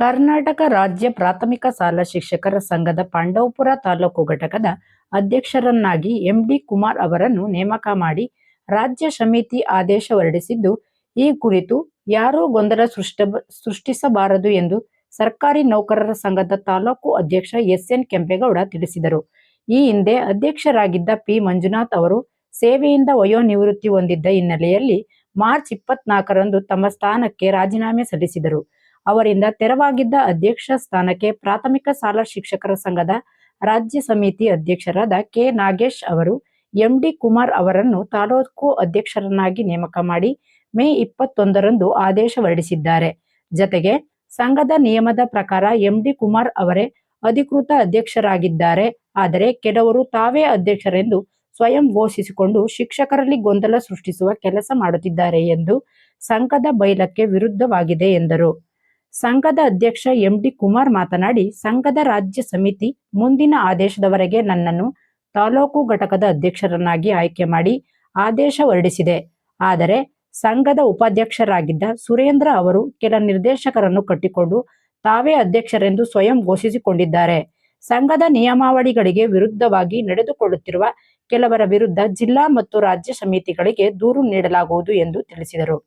ಕರ್ನಾಟಕ ರಾಜ್ಯ ಪ್ರಾಥಮಿಕ ಶಾಲಾ ಶಿಕ್ಷಕರ ಸಂಘದ ಪಾಂಡವಪುರ ತಾಲೂಕು ಘಟಕದ ಅಧ್ಯಕ್ಷರನ್ನಾಗಿ ಎಂಡಿ ಕುಮಾರ್ ಅವರನ್ನು ನೇಮಕ ಮಾಡಿ ರಾಜ್ಯ ಸಮಿತಿ ಆದೇಶ ಹೊರಡಿಸಿದ್ದು, ಈ ಕುರಿತು ಯಾರೂ ಗೊಂದಲ ಸೃಷ್ಟ ಸೃಷ್ಟಿಸಬಾರದು ಎಂದು ಸರ್ಕಾರಿ ನೌಕರರ ಸಂಘದ ತಾಲೂಕು ಅಧ್ಯಕ್ಷ ಎಸ್ ಎನ್ ಕೆಂಪೇಗೌಡ ತಿಳಿಸಿದರು. ಈ ಹಿಂದೆ ಅಧ್ಯಕ್ಷರಾಗಿದ್ದ ಪಿ ಮಂಜುನಾಥ್ ಅವರು ಸೇವೆಯಿಂದ ವಯೋನಿವೃತ್ತಿ ಹೊಂದಿದ್ದ ಹಿನ್ನೆಲೆಯಲ್ಲಿ ಮಾರ್ಚ್ ಇಪ್ಪತ್ನಾಲ್ಕರಂದು ತಮ್ಮ ಸ್ಥಾನಕ್ಕೆ ರಾಜೀನಾಮೆ ಸಲ್ಲಿಸಿದರು. ಅವರಿಂದ ತೆರವಾಗಿದ್ದ ಅಧ್ಯಕ್ಷ ಸ್ಥಾನಕ್ಕೆ ಪ್ರಾಥಮಿಕ ಶಾಲಾ ಶಿಕ್ಷಕರ ಸಂಘದ ರಾಜ್ಯ ಸಮಿತಿ ಅಧ್ಯಕ್ಷರಾದ ಕೆ ನಾಗೇಶ್ ಅವರು, ಎಂಡಿ ಕುಮಾರ್ ಅವರನ್ನು ತಾಲೂಕು ಅಧ್ಯಕ್ಷರನ್ನಾಗಿ ನೇಮಕ ಮಾಡಿ ಮೇ ಇಪ್ಪತ್ತೊಂದರಂದು ಆದೇಶ ಹೊರಡಿಸಿದ್ದಾರೆ. ಜತೆಗೆ ಸಂಘದ ನಿಯಮದ ಪ್ರಕಾರ ಎಂಡಿ ಕುಮಾರ್ ಅವರೇ ಅಧಿಕೃತ ಅಧ್ಯಕ್ಷರಾಗಿದ್ದಾರೆ. ಆದರೆ ಕೆಲವರು ತಾವೇ ಅಧ್ಯಕ್ಷರೆಂದು ಸ್ವಯಂ ಘೋಷಿಸಿಕೊಂಡು ಶಿಕ್ಷಕರಲ್ಲಿ ಗೊಂದಲ ಸೃಷ್ಟಿಸುವ ಕೆಲಸ ಮಾಡುತ್ತಿದ್ದಾರೆ ಎಂದು ಸಂಘದ ಬೈಲಕ್ಕೆ ವಿರುದ್ಧವಾಗಿದೆ ಎಂದರು. ಸಂಘದ ಅಧ್ಯಕ್ಷ ಎಂಡಿ ಕುಮಾರ್ ಮಾತನಾಡಿ, ಸಂಘದ ರಾಜ್ಯ ಸಮಿತಿ ಮುಂದಿನ ಆದೇಶದವರೆಗೆ ನನ್ನನ್ನು ತಾಲೂಕು ಘಟಕದ ಅಧ್ಯಕ್ಷರನ್ನಾಗಿ ಆಯ್ಕೆ ಮಾಡಿ ಆದೇಶ ಹೊರಡಿಸಿದೆ. ಆದರೆ ಸಂಘದ ಉಪಾಧ್ಯಕ್ಷರಾಗಿದ್ದ ಸುರೇಂದ್ರ ಅವರು ಕೆಲ ನಿರ್ದೇಶಕರನ್ನು ಕಟ್ಟಿಕೊಂಡು ತಾವೇ ಅಧ್ಯಕ್ಷರೆಂದು ಸ್ವಯಂ ಘೋಷಿಸಿಕೊಂಡಿದ್ದಾರೆ. ಸಂಘದ ನಿಯಮಾವಳಿಗಳಿಗೆ ವಿರುದ್ಧವಾಗಿ ನಡೆದುಕೊಳ್ಳುತ್ತಿರುವ ಕೆಲವರ ವಿರುದ್ಧ ಜಿಲ್ಲಾ ಮತ್ತು ರಾಜ್ಯ ಸಮಿತಿಗಳಿಗೆ ದೂರು ನೀಡಲಾಗುವುದು ಎಂದು ತಿಳಿಸಿದರು.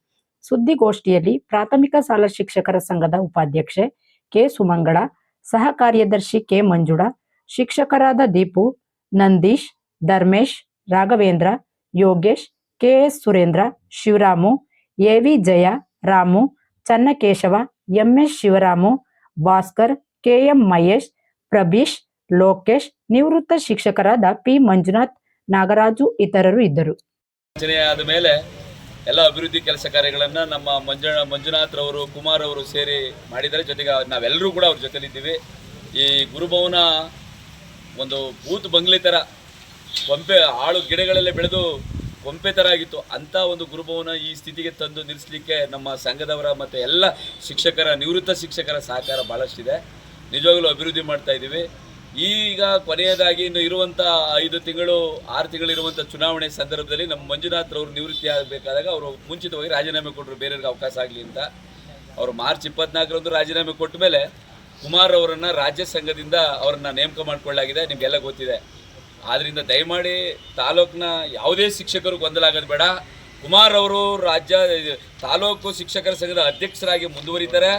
ಸುದ್ದಿಗೋಷ್ಠಿಯಲ್ಲಿ ಪ್ರಾಥಮಿಕ ಶಾಲಾ ಶಿಕ್ಷಕರ ಸಂಘದ ಉಪಾಧ್ಯಕ್ಷೆ ಕೆ ಸುಮಂಗಳ ಸಹ ಕಾರ್ಯದರ್ಶಿ ಕೆ ಮಂಜುಳ, ಶಿಕ್ಷಕರಾದ Deepu, Nandish, Dharmesh, Raghavendra, Yogesh, KS Surendra, Shivaramu, AV Jaya, Ramu, Channakeshava, MS Shivaramu, Bhaskar, KM Mahesh, Prabheesh, Lokesh, ನಿವೃತ್ತ ಶಿಕ್ಷಕರಾದ ಪಿ ಮಂಜುನಾಥ್, ನಾಗರಾಜು ಇತರರು ಇದ್ದರು. ಎಲ್ಲ ಅಭಿವೃದ್ಧಿ ಕೆಲಸ ಕಾರ್ಯಗಳನ್ನು ನಮ್ಮ ಮಂಜು ಮಂಜುನಾಥ್ ಅವರು ಕುಮಾರ್ ಅವರು ಸೇರಿ ಮಾಡಿದ್ದಾರೆ. ಜೊತೆಗೆ ನಾವೆಲ್ಲರೂ ಕೂಡ ಅವ್ರ ಜೊತೆಲಿದ್ದೀವಿ. ಈ ಗುರುಭವನ ಒಂದು ಬೂತ್ ಬಂಗ್ಲೆ ಥರ ಕೊಂಪೆ, ಆಳು ಗಿಡಗಳಲ್ಲೇ ಬೆಳೆದು ಕೊಂಪೆ ಥರ ಆಗಿತ್ತು. ಅಂಥ ಒಂದು ಗುರುಭವನ ಈ ಸ್ಥಿತಿಗೆ ತಂದು ನಿಲ್ಲಿಸಲಿಕ್ಕೆ ನಮ್ಮ ಸಂಘದವರ ಮತ್ತು ಎಲ್ಲ ಶಿಕ್ಷಕರ, ನಿವೃತ್ತ ಶಿಕ್ಷಕರ ಸಹಕಾರ ಭಾಳಷ್ಟಿದೆ ನಿಜವಾಗಲೂ ಅಭಿವೃದ್ಧಿ ಮಾಡ್ತಾ ಇದ್ದೀವಿ. ಈಗ ಕೊನೆಯದಾಗಿ ಇನ್ನು ಇರುವಂಥ ಐದು ತಿಂಗಳು, ಆರು ತಿಂಗಳಿರುವಂಥ ಚುನಾವಣೆ ಸಂದರ್ಭದಲ್ಲಿ ನಮ್ಮ ಮಂಜುನಾಥ್ ಅವರು ನಿವೃತ್ತಿ ಆಗಬೇಕಾದಾಗ ಅವರು ಮುಂಚಿತವಾಗಿ ರಾಜೀನಾಮೆ ಕೊಟ್ಟರು. ಬೇರೆಯವ್ರಿಗೆ ಅವಕಾಶ ಆಗಲಿ ಅಂತ. ಅವರು ಮಾರ್ಚ್ ಇಪ್ಪತ್ನಾಲ್ಕರಂದು ರಾಜೀನಾಮೆ ಕೊಟ್ಟ ಮೇಲೆ ಕುಮಾರ್ ಅವರನ್ನು ರಾಜ್ಯ ಸಂಘದಿಂದ ಅವರನ್ನು ನೇಮಕ ಮಾಡಿಕೊಳ್ಳಲಾಗಿದೆ. ನಿಮಗೆಲ್ಲ ಗೊತ್ತಿದೆ. ಆದ್ದರಿಂದ ದಯಮಾಡಿ ತಾಲೂಕಿನ ಯಾವುದೇ ಶಿಕ್ಷಕರು ಗೊಂದಲ ಆಗೋದು ಬೇಡ. ಕುಮಾರ್ ಅವರು ರಾಜ್ಯ ತಾಲೂಕು ಶಿಕ್ಷಕರ ಸಂಘದ ಅಧ್ಯಕ್ಷರಾಗಿ ಮುಂದುವರಿತಾರೆ.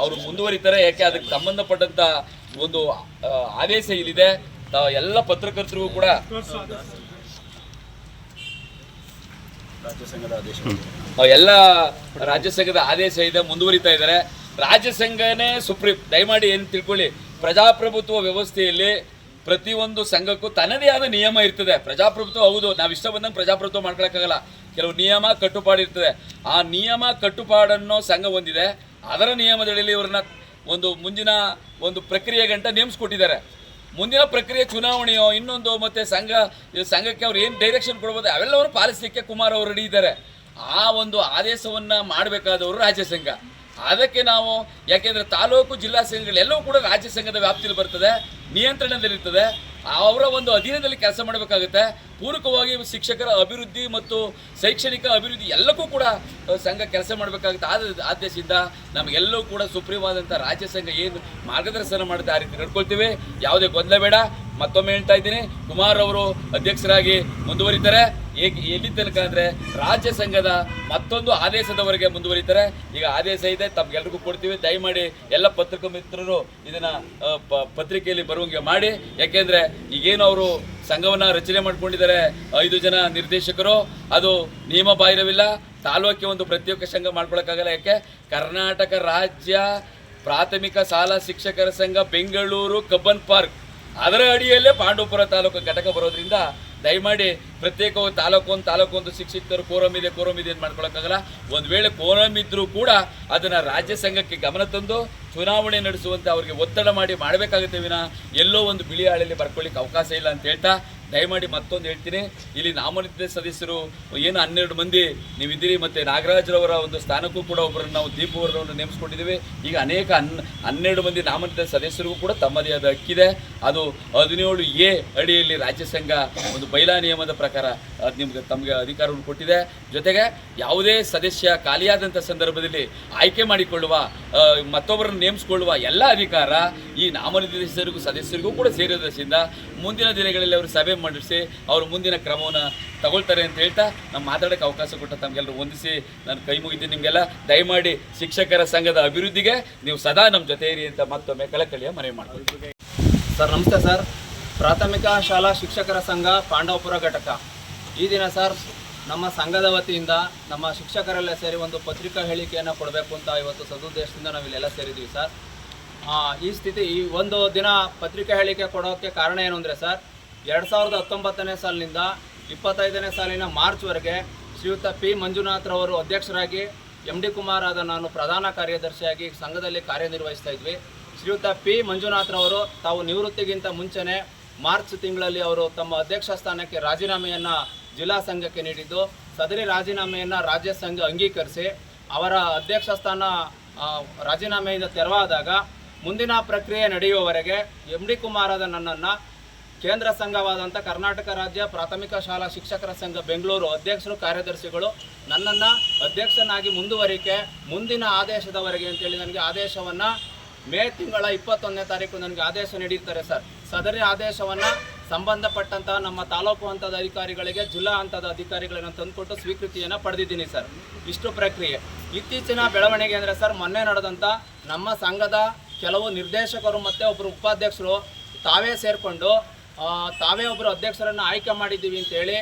ಅವರು ಮುಂದುವರಿತಾರೆ ಯಾಕೆ ಅದಕ್ಕೆ ಸಂಬಂಧಪಟ್ಟಂತ ಒಂದು ಆದೇಶ ಇಲ್ಲಿದೆ. ಎಲ್ಲ ಪತ್ರಕರ್ತರಿಗೂ ಕೂಡ ಎಲ್ಲ ರಾಜ್ಯ ಸಂಘದ ಆದೇಶ ಇದೆ ಮುಂದುವರಿತಾ ಇದ್ದಾರೆ. ರಾಜ್ಯ ಸಂಘನೇ ಸುಪ್ರೀಂ ದಯಮಾಡಿ ಏನು ತಿಳ್ಕೊಳ್ಳಿ ಪ್ರಜಾಪ್ರಭುತ್ವ ವ್ಯವಸ್ಥೆಯಲ್ಲಿ ಪ್ರತಿಯೊಂದು ಸಂಘಕ್ಕೂ ತನ್ನದೇ ಆದ ನಿಯಮ ಇರ್ತದೆ. ಪ್ರಜಾಪ್ರಭುತ್ವ ಹೌದು ನಾವು ಇಷ್ಟ ಬಂದಂಗೆ ಪ್ರಜಾಪ್ರಭುತ್ವ ಮಾಡ್ಕೊಳಕ್ಕಾಗಲ್ಲ. ಕೆಲವು ನಿಯಮ ಕಟ್ಟುಪಾಡು ಇರ್ತದೆ. ಆ ನಿಯಮ ಕಟ್ಟುಪಾಡನ್ನು ಸಂಘ ಹೊಂದಿದೆ. ಅದರ ನಿಯಮದಡಿಯಲ್ಲಿ ಇವ್ರನ್ನ ಒಂದು ಮುಂದಿನ ಒಂದು ಪ್ರಕ್ರಿಯೆ ಗಂಟ ನೇಮಿಸ್ಕೊಟ್ಟಿದ್ದಾರೆ. ಮುಂದಿನ ಪ್ರಕ್ರಿಯೆ ಚುನಾವಣೆಯೋ ಇನ್ನೊಂದು ಮತ್ತೆ ಸಂಘ ಸಂಘಕ್ಕೆ ಅವ್ರು ಏನು ಡೈರೆಕ್ಷನ್ ಕೊಡ್ಬೋದು ಅವೆಲ್ಲವರು ಪಾಲಿಸಲಿಕ್ಕೆ ಕುಮಾರ್ ಅವರು ರೆಡಿ ಇದ್ದಾರೆ. ಆ ಒಂದು ಆದೇಶವನ್ನ ಮಾಡಬೇಕಾದವರು ರಾಜ್ಯ ಸಂಘ. ಅದಕ್ಕೆ ನಾವು, ಯಾಕೆಂದ್ರೆ ತಾಲೂಕು ಜಿಲ್ಲಾ ಸಂಘಗಳೆಲ್ಲವೂ ಕೂಡ ರಾಜ್ಯ ಸಂಘದ ವ್ಯಾಪ್ತಿಯಲ್ಲಿ ಬರ್ತದೆ, ನಿಯಂತ್ರಣದಲ್ಲಿರ್ತದೆ. ಅವರ ಒಂದು ಅಧೀನದಲ್ಲಿ ಕೆಲಸ ಮಾಡಬೇಕಾಗುತ್ತೆ. ಪೂರಕವಾಗಿ ಶಿಕ್ಷಕರ ಅಭಿವೃದ್ಧಿ ಮತ್ತು ಶೈಕ್ಷಣಿಕ ಅಭಿವೃದ್ಧಿ ಎಲ್ಲಕ್ಕೂ ಕೂಡ ಸಂಘ ಕೆಲಸ ಮಾಡಬೇಕಾಗುತ್ತೆ. ಆದ ಆದೇಶದಿಂದ ನಮಗೆಲ್ಲವೂ ಕೂಡ ಸುಪ್ರೀವಾದಂಥ ರಾಜ್ಯ ಸಂಘ ಏನು ಮಾರ್ಗದರ್ಶನ ಮಾಡುತ್ತೆ ಆ ರೀತಿ ನಡ್ಕೊಳ್ತೀವಿ. ಯಾವುದೇ ಗೊಂದಲ ಬೇಡ. ಮತ್ತೊಮ್ಮೆ ಹೇಳ್ತಾ ಇದ್ದೀನಿ, ಕುಮಾರ್ ಅವರು ಅಧ್ಯಕ್ಷರಾಗಿ ಮುಂದುವರಿತಾರೆ. ಎಲ್ಲಿ ತನಕ ಅಂದರೆ ರಾಜ್ಯ ಸಂಘದ ಮತ್ತೊಂದು ಆದೇಶದವರೆಗೆ ಮುಂದುವರಿತಾರೆ. ಈಗ ಆದೇಶ ಇದೆ, ತಮ್ಗೆಲ್ರಿಗೂ ಕೊಡ್ತೀವಿ. ದಯಮಾಡಿ ಎಲ್ಲ ಪತ್ರಿಕಾ ಮಿತ್ರರು ಇದನ್ನ ಪತ್ರಿಕೆಯಲ್ಲಿ ಬರುವಂಗೆ ಮಾಡಿ. ಯಾಕೆಂದರೆ ಈಗೇನು ಅವರು ಸಂಘವನ್ನ ರಚನೆ ಮಾಡ್ಕೊಂಡಿದ್ದಾರೆ ಐದು ಜನ ನಿರ್ದೇಶಕರು, ಅದು ನಿಯಮ ಬಾಹಿರವಿಲ್ಲ. ತಾಲೂಕಿಗೆ ಒಂದು ಪ್ರತ್ಯೇಕ ಸಂಘ ಮಾಡ್ಕೊಳಕ್ಕಾಗಲ್ಲ. ಯಾಕೆ? ಕರ್ನಾಟಕ ರಾಜ್ಯ ಪ್ರಾಥಮಿಕ ಶಾಲಾ ಶಿಕ್ಷಕರ ಸಂಘ, ಬೆಂಗಳೂರು ಕಬ್ಬನ್ ಪಾರ್ಕ್. ಅದರ ಅಡಿಯಲ್ಲೇ ಪಾಂಡವಪುರ ತಾಲೂಕು ಘಟಕ ಬರೋದ್ರಿಂದ ದಯಮಾಡಿ ಪ್ರತ್ಯೇಕವಾಗಿ ತಾಲೂಕು ಒಂದು ತಾಲೂಕು ಒಂದು ಶಿಕ್ಷಕರು ಕೋರಮ್ ಇದೆ ಕೋರಮ್ ಇದೆ ಅಂತ ಮಾಡ್ಕೊಳಕ್ಕಾಗಲ್ಲ. ಒಂದು ವೇಳೆ ಕೋರಮ್ ಇದ್ದರೂ ಕೂಡ ಅದನ್ನು ರಾಜ್ಯ ಸಂಘಕ್ಕೆ ಗಮನ ತಂದು ಚುನಾವಣೆ ನಡೆಸುವಂತೆ ಅವರಿಗೆ ಒತ್ತಡ ಮಾಡಿ ಮಾಡಬೇಕಾಗುತ್ತೆ ವಿನ ಎಲ್ಲೋ ಒಂದು ಬಿಳಿ ಹಾಳೆಯಲ್ಲಿ ಬರ್ಕೊಳ್ಳಿಕ್ಕೆ ಅವಕಾಶ ಇಲ್ಲ ಅಂತ ಹೇಳ್ತಾ ದಯಮಾಡಿ ಮತ್ತೊಂದು ಹೇಳ್ತೀನಿ. ಇಲ್ಲಿ ನಾಮನಿರ್ದೇಶ ಸದಸ್ಯರು ಏನು ಹನ್ನೆರಡು ಮಂದಿ ನೀವಿದ್ದೀರಿ ಮತ್ತು ನಾಗರಾಜ್ರವರ ಒಂದು ಸ್ಥಾನಕ್ಕೂ ಕೂಡ ಒಬ್ಬರನ್ನು ನಾವು ದೀಪು ಅವರನ್ನು ನೇಮಿಸ್ಕೊಂಡಿದ್ದೀವಿ. ಈಗ ಅನೇಕ ಹನ್, ಹನ್ನೆರಡು ಮಂದಿ ನಾಮನಿರ್ದೇಶ ಸದಸ್ಯರಿಗೂ ಕೂಡ ತಮ್ಮದೇ ಆದ ಹಕ್ಕಿದೆ. ಅದು ಹದಿನೇಳು ಎ ಅಡಿಯಲ್ಲಿ ರಾಜ್ಯ ಸಂಘ ಒಂದು ಬೈಲಾ ನಿಯಮದ ಪ್ರಕಾರ ಅದು ನಿಮ್ಗೆ ತಮಗೆ ಅಧಿಕಾರವನ್ನು ಕೊಟ್ಟಿದೆ. ಜೊತೆಗೆ ಯಾವುದೇ ಸದಸ್ಯ ಖಾಲಿಯಾದಂಥ ಸಂದರ್ಭದಲ್ಲಿ ಆಯ್ಕೆ ಮಾಡಿಕೊಳ್ಳುವ ಮತ್ತೊಬ್ಬರನ್ನು ನೇಮಿಸಿಕೊಳ್ಳುವ ಎಲ್ಲ ಅಧಿಕಾರ ಈ ನಾಮನಿರ್ದೇಶಿತರಿಗೂ ಸದಸ್ಯರಿಗೂ ಕೂಡ ಸೇರಿದ್ರಿಂದ ಮುಂದಿನ ದಿನಗಳಲ್ಲಿ ಅವರು ಸಭೆ ಮಂಡಿಸಿ ಅವರು ಮುಂದಿನ ಕ್ರಮವನ್ನು ತಗೊಳ್ತಾರೆ ಅಂತ ಹೇಳ್ತಾ ನಮ್ಮ ಮಾತಾಡೋಕ್ಕೆ ಅವಕಾಶ ಕೊಟ್ಟ ತಮಗೆಲ್ಲರೂ ಹೊಂದಿಸಿ ನಾನು ಕೈ ಮುಗಿದ್ದೆ ನಿಮಗೆಲ್ಲ. ದಯಮಾಡಿ ಶಿಕ್ಷಕರ ಸಂಘದ ಅಭಿವೃದ್ಧಿಗೆ ನೀವು ಸದಾ ನಮ್ಮ ಜೊತೆ ಇರಿ ಅಂತ ಮತ್ತೊಮ್ಮೆ ಕಳಕಳಿಯ ಮನವಿ ಮಾಡ್ಕೊಳ್ತೀವಿ ಸರ್, ನಮಸ್ತೆ ಸರ್. ಪ್ರಾಥಮಿಕ ಶಾಲಾ ಶಿಕ್ಷಕರ ಸಂಘ ಪಾಂಡವಪುರ ಘಟಕ. ಈ ದಿನ ಸರ್, ನಮ್ಮ ಸಂಘದ ವತಿಯಿಂದ ನಮ್ಮ ಶಿಕ್ಷಕರೆಲ್ಲ ಸೇರಿ ಒಂದು ಪತ್ರಿಕಾ ಹೇಳಿಕೆಯನ್ನು ಕೊಡಬೇಕು ಅಂತ ಇವತ್ತು ಸದುದ್ದೇಶದಿಂದ ನಾವಿಲ್ಲೆಲ್ಲ ಸೇರಿದ್ದೀವಿ ಸರ್. ಈ ಸ್ಥಿತಿ, ಈ ಒಂದು ದಿನ ಪತ್ರಿಕಾ ಹೇಳಿಕೆ ಕೊಡೋಕ್ಕೆ ಕಾರಣ ಏನು ಅಂದರೆ ಸರ್, ಎರಡು ಸಾವಿರದ ಹತ್ತೊಂಬತ್ತನೇ ಸಾಲಿನಿಂದ ಇಪ್ಪತ್ತೈದನೇ ಸಾಲಿನ ಮಾರ್ಚ್ವರೆಗೆ ಶ್ರೀಯುತ ಪಿ. ಮಂಜುನಾಥ್ರವರು ಅಧ್ಯಕ್ಷರಾಗಿ ಎಂ. ಡಿ. ಕುಮಾರ್ ಆದ ನಾನು ಪ್ರಧಾನ ಕಾರ್ಯದರ್ಶಿಯಾಗಿ ಸಂಘದಲ್ಲಿ ಕಾರ್ಯನಿರ್ವಹಿಸ್ತಾ ಇದ್ವಿ. ಶ್ರೀಯುತ ಪಿ. ಮಂಜುನಾಥ್ರವರು ತಾವು ನಿವೃತ್ತಿಗಿಂತ ಮುಂಚೆನೇ ಮಾರ್ಚ್ ತಿಂಗಳಲ್ಲಿ ಅವರು ತಮ್ಮ ಅಧ್ಯಕ್ಷ ಸ್ಥಾನಕ್ಕೆ ರಾಜೀನಾಮೆಯನ್ನು ಜಿಲ್ಲಾ ಸಂಘಕ್ಕೆ ನೀಡಿದ್ದು. ಸದರಿ ರಾಜೀನಾಮೆಯನ್ನು ರಾಜ್ಯ ಸಂಘ ಅಂಗೀಕರಿಸಿ, ಅವರ ಅಧ್ಯಕ್ಷ ಸ್ಥಾನ ರಾಜೀನಾಮೆಯಿಂದ ತೆರವಾದಾಗ ಮುಂದಿನ ಪ್ರಕ್ರಿಯೆ ನಡೆಯುವವರೆಗೆ ಎಂ ಡಿ ಕುಮಾರದ ನನ್ನನ್ನು ಕೇಂದ್ರ ಸಂಘವಾದಂಥ ಕರ್ನಾಟಕ ರಾಜ್ಯ ಪ್ರಾಥಮಿಕ ಶಾಲಾ ಶಿಕ್ಷಕರ ಸಂಘ ಬೆಂಗಳೂರು ಅಧ್ಯಕ್ಷರು, ಕಾರ್ಯದರ್ಶಿಗಳು ನನ್ನನ್ನು ಅಧ್ಯಕ್ಷನಾಗಿ ಮುಂದುವರಿಕೆ, ಮುಂದಿನ ಆದೇಶದವರೆಗೆ ಅಂತೇಳಿ ನನಗೆ ಆದೇಶವನ್ನು ಮೇ ತಿಂಗಳ ಇಪ್ಪತ್ತೊಂದನೇ ತಾರೀಕು ನನಗೆ ಆದೇಶ ನೀಡಿರ್ತಾರೆ ಸರ್. ಸದರಿ ಆದೇಶವನ್ನು ಸಂಬಂಧಪಟ್ಟಂತಹ ನಮ್ಮ ತಾಲೂಕು ಹಂತದ ಅಧಿಕಾರಿಗಳಿಗೆ, ಜಿಲ್ಲಾ ಹಂತದ ಅಧಿಕಾರಿಗಳನ್ನು ತಂದುಕೊಟ್ಟು ಸ್ವೀಕೃತಿಯನ್ನು ಪಡೆದಿದ್ದೀನಿ ಸರ್. ಇಷ್ಟು ಪ್ರಕ್ರಿಯೆ. ಇತ್ತೀಚಿನ ಬೆಳವಣಿಗೆ ಅಂದರೆ ಸರ್, ಮೊನ್ನೆ ನಡೆದಂಥ ನಮ್ಮ ಸಂಘದ ಕೆಲವು ನಿರ್ದೇಶಕರು ಮತ್ತು ಒಬ್ಬರು ಉಪಾಧ್ಯಕ್ಷರು ತಾವೇ ಸೇರಿಕೊಂಡು ತಾವೇ ಒಬ್ಬರು ಅಧ್ಯಕ್ಷರನ್ನು ಆಯ್ಕೆ ಮಾಡಿದ್ದೀವಿ ಅಂತೇಳಿ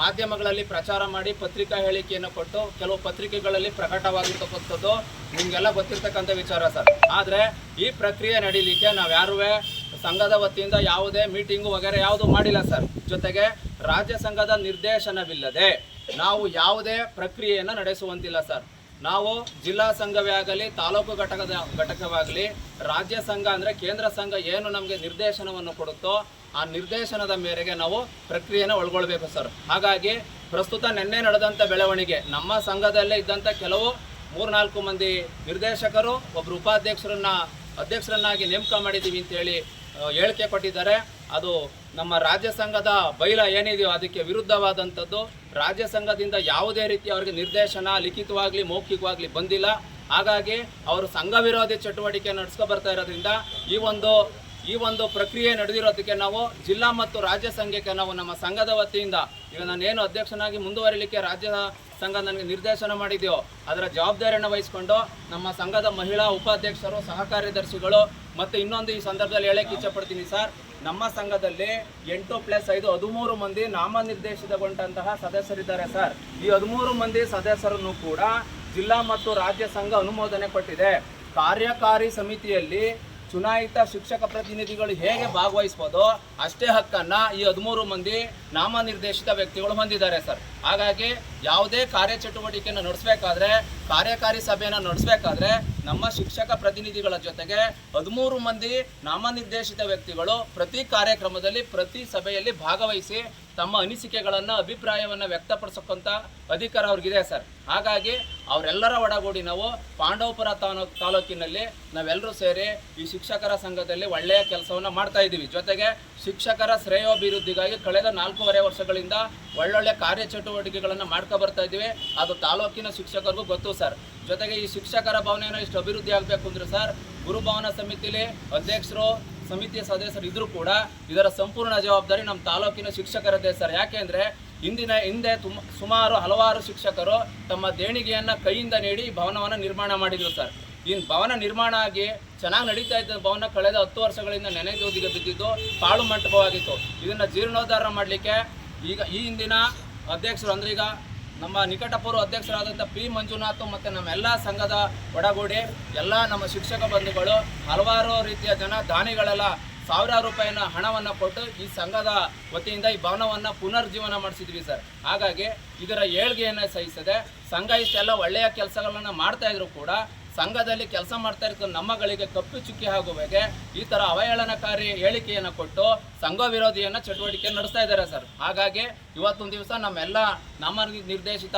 ಮಾಧ್ಯಮಗಳಲ್ಲಿ ಪ್ರಚಾರ ಮಾಡಿ ಪತ್ರಿಕಾ ಹೇಳಿಕೆಯನ್ನು ಕೊಟ್ಟು ಕೆಲವು ಪತ್ರಿಕೆಗಳಲ್ಲಿ ಪ್ರಕಟವಾಗಿರ್ತಕ್ಕಂಥದ್ದು ನಿಮಗೆಲ್ಲ ಗೊತ್ತಿರ್ತಕ್ಕಂಥ ವಿಚಾರ ಸರ್. ಆದರೆ ಈ ಪ್ರಕ್ರಿಯೆ ನಡೀಲಿಕ್ಕೆ ನಾವು ಯಾರೂ ಸಂಘದ ವತಿಯಿಂದ ಯಾವುದೇ ಮೀಟಿಂಗು ವಗೇರೆ ಯಾವುದು ಮಾಡಿಲ್ಲ ಸರ್. ಜೊತೆಗೆ ರಾಜ್ಯ ಸಂಘದ ನಿರ್ದೇಶನವಿಲ್ಲದೆ ನಾವು ಯಾವುದೇ ಪ್ರಕ್ರಿಯೆಯನ್ನು ನಡೆಸುವಂತಿಲ್ಲ ಸರ್. ನಾವು ಜಿಲ್ಲಾ ಸಂಘವೇ ಆಗಲಿ, ತಾಲೂಕು ಘಟಕದ ಘಟಕವಾಗಲಿ, ರಾಜ್ಯ ಸಂಘ ಅಂದರೆ ಕೇಂದ್ರ ಸಂಘ ಏನು ನಮಗೆ ನಿರ್ದೇಶನವನ್ನು ಕೊಡುತ್ತೋ ಆ ನಿರ್ದೇಶನದ ಮೇರೆಗೆ ನಾವು ಪ್ರಕ್ರಿಯೆನ ಒಳಗೊಳ್ಬೇಕು ಸರ್. ಹಾಗಾಗಿ ಪ್ರಸ್ತುತ ನಿನ್ನೆ ನಡೆದಂಥ ಬೆಳವಣಿಗೆ, ನಮ್ಮ ಸಂಘದಲ್ಲೇ ಇದ್ದಂಥ ಕೆಲವು ಮೂರ್ನಾಲ್ಕು ಮಂದಿ ನಿರ್ದೇಶಕರು ಒಬ್ಬರು ಉಪಾಧ್ಯಕ್ಷರನ್ನ, ಅಧ್ಯಕ್ಷರನ್ನಾಗಿ ನೇಮಕ ಮಾಡಿದ್ದೀವಿ ಅಂತೇಳಿ ಹೇಳಿಕೆ ಕೊಟ್ಟಿದ್ದಾರೆ. ಅದು ನಮ್ಮ ರಾಜ್ಯ ಸಂಘದ ಬೈಲ ಏನಿದೆಯೋ ಅದಕ್ಕೆ ವಿರುದ್ಧವಾದಂಥದ್ದು. ರಾಜ್ಯ ಸಂಘದಿಂದ ಯಾವುದೇ ರೀತಿ ಅವರಿಗೆ ನಿರ್ದೇಶನ ಲಿಖಿತವಾಗಲಿ, ಮೌಖಿಕವಾಗಲಿ ಬಂದಿಲ್ಲ. ಹಾಗಾಗಿ ಅವರು ಸಂಘ ವಿರೋಧಿ ಚಟುವಟಿಕೆ ನಡೆಸ್ಕೊ ಬರ್ತಾ ಇರೋದ್ರಿಂದ ಈ ಒಂದು ಈ ಒಂದು ಪ್ರಕ್ರಿಯೆ ನಡೆದಿರೋದಕ್ಕೆ ನಾವು ಜಿಲ್ಲಾ ಮತ್ತು ರಾಜ್ಯ ಸಂಘಕ್ಕೆ ನಾವು ನಮ್ಮ ಸಂಘದ ವತಿಯಿಂದ ಈಗ ನಾನೇನು ಅಧ್ಯಕ್ಷನಾಗಿ ಮುಂದುವರಿಲಿಕ್ಕೆ ರಾಜ್ಯ ಸಂಘ ನನಗೆ ನಿರ್ದೇಶನ ಮಾಡಿದೆಯೋ, ಅದರ ಜವಾಬ್ದಾರಿಯನ್ನು ವಹಿಸಿಕೊಂಡು ನಮ್ಮ ಸಂಘದ ಮಹಿಳಾ ಉಪಾಧ್ಯಕ್ಷರು ಸಹ ಕಾರ್ಯದರ್ಶಿಗಳು ಮತ್ತು ಇನ್ನೊಂದು ಈ ಸಂದರ್ಭದಲ್ಲಿ ಹೇಳಕ್ಕೆ ಇಚ್ಛಪಡ್ತೀನಿ ಸರ್. ನಮ್ಮ ಸಂಘದಲ್ಲಿ ಎಂಟು ಪ್ಲಸ್ ಐದು ಹದಿಮೂರು ಮಂದಿ ನಾಮನಿರ್ದೇಶಿತಗೊಂಡಂತಹ ಸದಸ್ಯರಿದ್ದಾರೆ ಸರ್. ಈ ಹದಿಮೂರು ಮಂದಿ ಸದಸ್ಯರನ್ನು ಕೂಡ ಜಿಲ್ಲಾ ಮತ್ತು ರಾಜ್ಯ ಸಂಘ ಅನುಮೋದನೆ ಕೊಟ್ಟಿದೆ. ಕಾರ್ಯಕಾರಿ ಸಮಿತಿಯಲ್ಲಿ ಚುನಾಯಿತ ಶಿಕ್ಷಕ ಪ್ರತಿನಿಧಿಗಳು ಹೇಗೆ ಭಾಗವಹಿಸ್ಬೋದು ಅಷ್ಟೇ ಹಕ್ಕನ್ನ ಈ ಹದಿಮೂರು ಮಂದಿ ನಾಮನಿರ್ದೇಶಿತ ವ್ಯಕ್ತಿಗಳು ಹೊಂದಿದ್ದಾರೆ ಸರ್. ಹಾಗಾಗಿ ಯಾವುದೇ ಕಾರ್ಯಚಟುವಟಿಕೆಯನ್ನು ನಡೆಸಬೇಕಾದ್ರೆ, ಕಾರ್ಯಕಾರಿ ಸಭೆಯನ್ನು ನಡೆಸಬೇಕಾದ್ರೆ ನಮ್ಮ ಶಿಕ್ಷಕ ಪ್ರತಿನಿಧಿಗಳ ಜೊತೆಗೆ ಹದಿಮೂರು ಮಂದಿ ನಾಮನಿರ್ದೇಶಿತ ವ್ಯಕ್ತಿಗಳು ಪ್ರತಿ ಕಾರ್ಯಕ್ರಮದಲ್ಲಿ, ಪ್ರತಿ ಸಭೆಯಲ್ಲಿ ಭಾಗವಹಿಸಿ ತಮ್ಮ ಅನಿಸಿಕೆಗಳನ್ನು, ಅಭಿಪ್ರಾಯವನ್ನು ವ್ಯಕ್ತಪಡಿಸಕ್ಕಂಥ ಅಧಿಕಾರ ಅವ್ರಿಗಿದೆ ಸರ್. ಹಾಗಾಗಿ ಅವರೆಲ್ಲರ ಒಡಗೂಡಿ ನಾವು ಪಾಂಡವಪುರ ತಾಲೂಕು ತಾಲೂಕಿನಲ್ಲಿ ನಾವೆಲ್ಲರೂ ಸೇರಿ ಈ ಶಿಕ್ಷಕರ ಸಂಘದಲ್ಲಿ ಒಳ್ಳೆಯ ಕೆಲಸವನ್ನು ಮಾಡ್ತಾ ಇದ್ದೀವಿ. ಜೊತೆಗೆ ಶಿಕ್ಷಕರ ಶ್ರೇಯೋಭಿವೃದ್ಧಿಗಾಗಿ ಕಳೆದ ನಾಲ್ಕೂವರೆ ವರ್ಷಗಳಿಂದ ಒಳ್ಳೊಳ್ಳೆ ಕಾರ್ಯಚಟುವಟಿಕೆಗಳನ್ನು ಮಾಡ್ಕೊ ಬರ್ತಾ ಇದ್ದೀವಿ. ಅದು ತಾಲೂಕಿನ ಶಿಕ್ಷಕರಿಗೂ ಗೊತ್ತು ಸರ್. ಜೊತೆಗೆ ಈ ಶಿಕ್ಷಕರ ಭವನ ಇಷ್ಟು ಅಭಿವೃದ್ಧಿ ಆಗಬೇಕು ಅಂದ್ರೆ ಸರ್ ಗುರುಭವನ ಸಮಿತಿಲಿ ಅಧ್ಯಕ್ಷರು, ಸಮಿತಿಯ ಸದಸ್ಯರು ಇದ್ರೂ ಕೂಡ ಇದರ ಸಂಪೂರ್ಣ ಜವಾಬ್ದಾರಿ ನಮ್ಮ ತಾಲೂಕಿನ ಶಿಕ್ಷಕರದ್ದೇ ಸರ್. ಯಾಕೆಂದರೆ ಇಂದಿನ ಹಿಂದೆ ತುಮ್, ಸುಮಾರು ಹಲವಾರು ಶಿಕ್ಷಕರು ತಮ್ಮ ದೇಣಿಗೆಯನ್ನು ಕೈಯಿಂದ ನೀಡಿ ಭವನವನ್ನು ನಿರ್ಮಾಣ ಮಾಡಿದ್ರು ಸರ್. ಇನ್ನು ಭವನ ನಿರ್ಮಾಣ ಆಗಿ ಚೆನ್ನಾಗಿ ನಡೀತಾ ಇದ್ದ ಭವನ ಕಳೆದ ಹತ್ತು ವರ್ಷಗಳಿಂದ ನೆನೆದೋದಿಗೆ ಬಿದ್ದಿದ್ದು, ಪಾಳು ಮಂಟಪವಾಗಿತ್ತು. ಇದನ್ನು ಜೀರ್ಣೋದ್ಧಾರ ಮಾಡಲಿಕ್ಕೆ ಈಗ ಈ ಹಿಂದಿನ ಅಧ್ಯಕ್ಷರು ಅಂದ್ರೆ ಈಗ ನಮ್ಮ ನಿಕಟಪೂರ್ವ ಅಧ್ಯಕ್ಷರಾದಂಥ ಪಿ ಮಂಜುನಾಥ್ ಮತ್ತು ನಮ್ಮೆಲ್ಲ ಸಂಘದ ಒಡಗೂಡಿ, ಎಲ್ಲ ನಮ್ಮ ಶಿಕ್ಷಕ ಬಂಧುಗಳು, ಹಲವಾರು ರೀತಿಯ ಜನ ದಾನಿಗಳೆಲ್ಲ ಸಾವಿರಾರು ರೂಪಾಯಿನ ಹಣವನ್ನು ಕೊಟ್ಟು ಈ ಸಂಘದ ವತಿಯಿಂದ ಈ ಭವನವನ್ನು ಪುನರ್ಜೀವನ ಮಾಡಿಸಿದ್ವಿ ಸರ್. ಹಾಗಾಗಿ ಇದರ ಏಳ್ಗೆಯನ್ನು ಸಹಿಸದೆ ಸಂಘ ಇಷ್ಟೆಲ್ಲ ಒಳ್ಳೆಯ ಕೆಲಸಗಳನ್ನು ಮಾಡ್ತಾ ಇದ್ರು ಕೂಡ ಸಂಘದಲ್ಲಿ ಕೆಲಸ ಮಾಡ್ತಾ ಇರ್ತಕ್ಕಂಥ ನಮ್ಮಗಳಿಗೆ ಕಪ್ಪು ಚುಕ್ಕಿ ಆಗುವಾಗೆ ಈ ಥರ ಅವಹೇಳನಕಾರಿ ಹೇಳಿಕೆಯನ್ನು ಕೊಟ್ಟು ಸಂಘ ವಿರೋಧಿಯನ್ನು ಚಟುವಟಿಕೆ ನಡೆಸ್ತಾ ಇದ್ದಾರೆ ಸರ್. ಹಾಗಾಗಿ ಇವತ್ತೊಂದು ದಿವಸ ನಮ್ಮೆಲ್ಲ ನಮ್ಮ ನಿರ್ದೇಶಿತ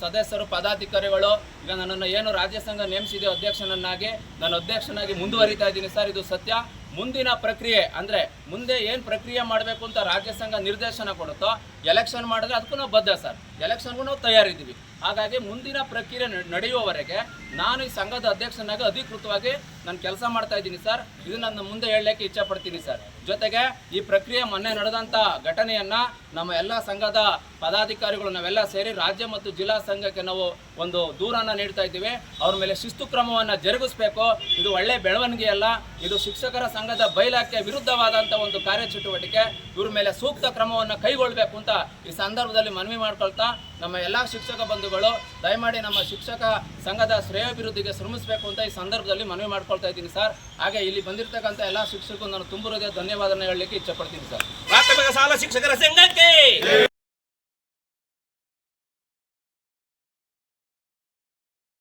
ಸದಸ್ಯರು, ಪದಾಧಿಕಾರಿಗಳು, ಈಗ ನನ್ನನ್ನು ಏನು ರಾಜ್ಯ ಸಂಘ ನೇಮಿಸಿದೆ ಅಧ್ಯಕ್ಷನನ್ನಾಗಿ ನಾನು ಅಧ್ಯಕ್ಷನಾಗಿ ಮುಂದುವರಿತಾ ಇದ್ದೀನಿ ಸರ್. ಇದು ಸತ್ಯ. ಮುಂದಿನ ಪ್ರಕ್ರಿಯೆ ಅಂದ್ರೆ ಮುಂದೆ ಏನು ಪ್ರಕ್ರಿಯೆ ಮಾಡಬೇಕು ಅಂತ ರಾಜ್ಯ ಸಂಘ ನಿರ್ದೇಶನ ಕೊಡುತ್ತೋ ಎಲೆಕ್ಷನ್ ಮಾಡಿದ್ರೆ ಅದಕ್ಕೂ ನಾವು ಬದ್ಧ ಸರ್. ಎಲೆಕ್ಷನ್ಗೂ ನಾವು ತಯಾರಿದ್ದೀವಿ. ಹಾಗಾಗಿ ಮುಂದಿನ ಪ್ರಕ್ರಿಯೆ ನಡೆಯುವವರೆಗೆ ನಾನು ಈ ಸಂಘದ ಅಧ್ಯಕ್ಷನಾಗಿ ಅಧಿಕೃತವಾಗಿ ನಾನು ಕೆಲಸ ಮಾಡ್ತಾ ಇದ್ದೀನಿ ಸರ್. ಇದು ನನ್ನ ಮುಂದೆ ಹೇಳಲಿಕ್ಕೆ ಇಚ್ಛೆ ಪಡ್ತೀನಿ ಸರ್. ಜೊತೆಗೆ ಈ ಪ್ರಕ್ರಿಯೆ ಮೊನ್ನೆ ನಡೆದಂತ ಘಟನೆಯನ್ನ ನಮ್ಮ ಎಲ್ಲ ಸಂಘದ ಪದಾಧಿಕಾರಿಗಳು ನಾವೆಲ್ಲ ಸೇರಿ ರಾಜ್ಯ ಮತ್ತು ಜಿಲ್ಲಾ ಸಂಘಕ್ಕೆ ನಾವು ಒಂದು ದೂರನ್ನ ನೀಡ್ತಾ ಇದ್ದೀವಿ. ಅವ್ರ ಮೇಲೆ ಶಿಸ್ತು ಕ್ರಮವನ್ನ ಜರುಗಿಸಬೇಕು. ಇದು ಒಳ್ಳೆ ಬೆಳವಣಿಗೆ ಅಲ್ಲ. ಇದು ಶಿಕ್ಷಕರ ಸಂಘದ ಬೈಲಾಕ್ಕೆ ವಿರುದ್ಧವಾದಂತ ಒಂದು ಕಾರ್ಯಚಟುವಟಿಕೆ. ಇವ್ರ ಮೇಲೆ ಸೂಕ್ತ ಕ್ರಮವನ್ನ ಕೈಗೊಳ್ಳಬೇಕು ಅಂತ ಈ ಸಂದರ್ಭದಲ್ಲಿ ಮನವಿ ಮಾಡ್ಕೊಳ್ತಾ ನಮ್ಮ ಎಲ್ಲಾ ಶಿಕ್ಷಕ ಬಂಧುಗಳು, ದಯಮಾಡಿ ನಮ್ಮ ಶಿಕ್ಷಕ ಸಂಘದ ಶ್ರೇಯೋಭಿವೃದ್ಧಿಗೆ ಶ್ರಮಿಸಬೇಕು ಅಂತ ಈ ಸಂದರ್ಭದಲ್ಲಿ ಮನವಿ ಮಾಡ್ಕೊಳ್ತಾ ಇದ್ದೀನಿ ಸರ್. ಹಾಗೆ ಇಲ್ಲಿ ಬಂದಿರತಕ್ಕಂಥ ಎಲ್ಲಾ ಶಿಕ್ಷಕರು ನಾನು ತುಂಬ ಹೃದಯ ಧನ್ಯವಾದನ ಹೇಳಲಿಕ್ಕೆ ಇಚ್ಛೆ ಪಡ್ತೀನಿ ಸರ್. ಪ್ರಾಥಮಿಕ ಶಾಲಾ ಶಿಕ್ಷಕರ ಸಂಘಕ್ಕೆ.